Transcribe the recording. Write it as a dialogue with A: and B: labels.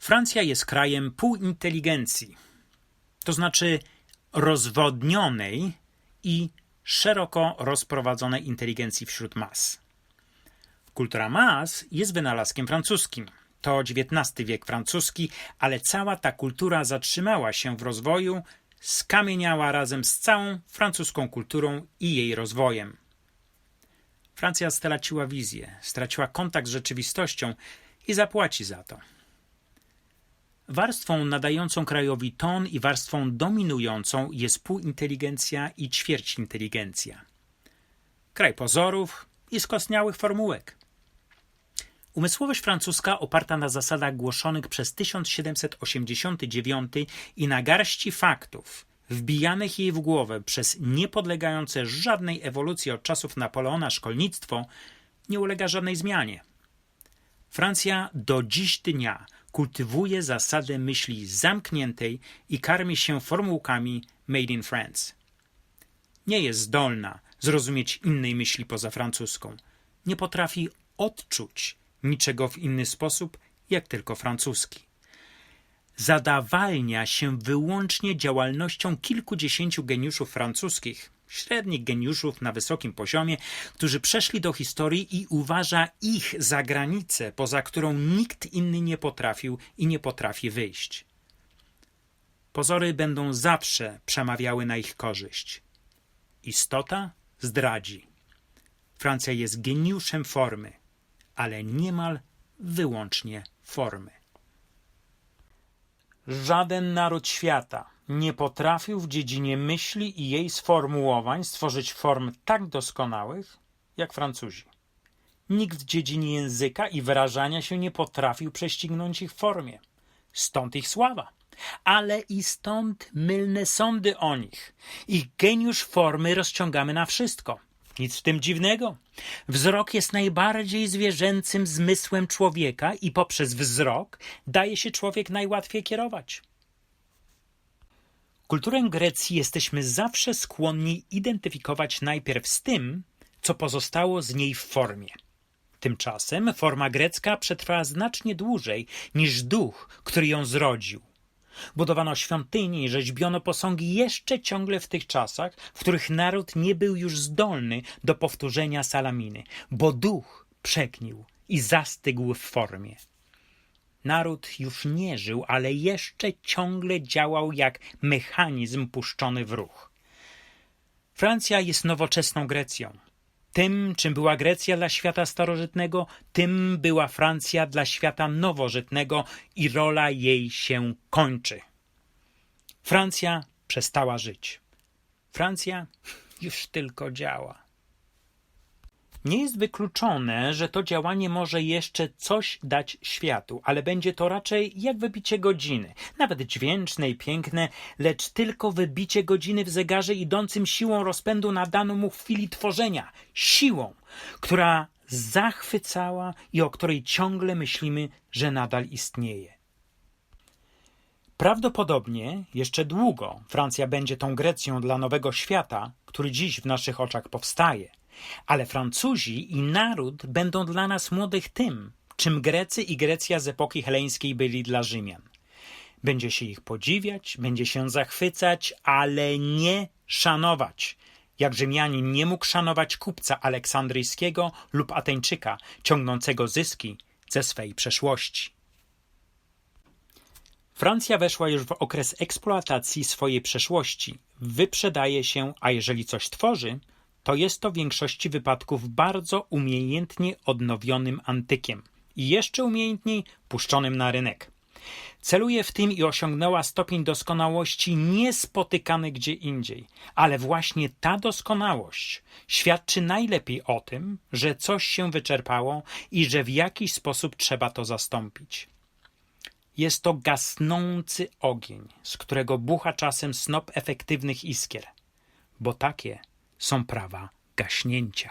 A: Francja jest krajem półinteligencji, to znaczy rozwodnionej i szeroko rozprowadzonej inteligencji wśród mas. Kultura mas jest wynalazkiem francuskim. To XIX wiek francuski, ale cała ta kultura zatrzymała się w rozwoju, skamieniała razem z całą francuską kulturą i jej rozwojem. Francja straciła wizję, straciła kontakt z rzeczywistością i zapłaci za to. Warstwą nadającą krajowi ton i warstwą dominującą jest półinteligencja i ćwierćinteligencja. Kraj pozorów i skostniałych formułek. Umysłowość francuska oparta na zasadach głoszonych przez 1789 i na garści faktów, wbijanych jej w głowę przez niepodlegające żadnej ewolucji od czasów Napoleona szkolnictwo, nie ulega żadnej zmianie. Francja do dziś dnia kultywuje zasadę myśli zamkniętej i karmi się formułkami made in France. Nie jest zdolna zrozumieć innej myśli poza francuską. Nie potrafi odczuć niczego w inny sposób, jak tylko francuski. Zadawalnia się wyłącznie działalnością kilkudziesięciu geniuszów francuskich, średnich geniuszów na wysokim poziomie, którzy przeszli do historii i uważa ich za granicę, poza którą nikt inny nie potrafił i nie potrafi wyjść. Pozory będą zawsze przemawiały na ich korzyść. Istota zdradzi. Francja jest geniuszem formy, ale niemal wyłącznie formy. Żaden naród świata nie potrafił w dziedzinie myśli i jej sformułowań stworzyć form tak doskonałych jak Francuzi. Nikt w dziedzinie języka i wyrażania się nie potrafił prześcignąć ich formie. Stąd ich sława. Ale i stąd mylne sądy o nich. Ich geniusz formy rozciągamy na wszystko. Nic w tym dziwnego. Wzrok jest najbardziej zwierzęcym zmysłem człowieka i poprzez wzrok daje się człowiek najłatwiej kierować. Kulturę Grecji jesteśmy zawsze skłonni identyfikować najpierw z tym, co pozostało z niej w formie. Tymczasem forma grecka przetrwała znacznie dłużej niż duch, który ją zrodził. Budowano świątynie i rzeźbiono posągi jeszcze ciągle w tych czasach, w których naród nie był już zdolny do powtórzenia salaminy, bo duch przeknił i zastygł w formie. Naród już nie żył, ale jeszcze ciągle działał jak mechanizm puszczony w ruch. Francja jest nowoczesną Grecją. Tym, czym była Grecja dla świata starożytnego, tym była Francja dla świata nowożytnego i rola jej się kończy. Francja przestała żyć. Francja już tylko działa. Nie jest wykluczone, że to działanie może jeszcze coś dać światu, ale będzie to raczej jak wybicie godziny, nawet dźwięczne i piękne, lecz tylko wybicie godziny w zegarze idącym siłą rozpędu nadaną mu chwili tworzenia, siłą, która zachwycała i o której ciągle myślimy, że nadal istnieje. Prawdopodobnie jeszcze długo Francja będzie tą Grecją dla nowego świata, który dziś w naszych oczach powstaje. Ale Francuzi i naród będą dla nas młodych tym, czym Grecy i Grecja z epoki heleńskiej byli dla Rzymian. Będzie się ich podziwiać, będzie się zachwycać, ale nie szanować. Jak Rzymianin nie mógł szanować kupca aleksandryjskiego lub Ateńczyka, ciągnącego zyski ze swej przeszłości. Francja weszła już w okres eksploatacji swojej przeszłości. Wyprzedaje się, a jeżeli coś tworzy, to jest to w większości wypadków bardzo umiejętnie odnowionym antykiem i jeszcze umiejętniej puszczonym na rynek. Celuje w tym i osiągnęła stopień doskonałości niespotykany gdzie indziej, ale właśnie ta doskonałość świadczy najlepiej o tym, że coś się wyczerpało i że w jakiś sposób trzeba to zastąpić. Jest to gasnący ogień, z którego bucha czasem snop efektywnych iskier, bo takie są prawa gaśnięcia.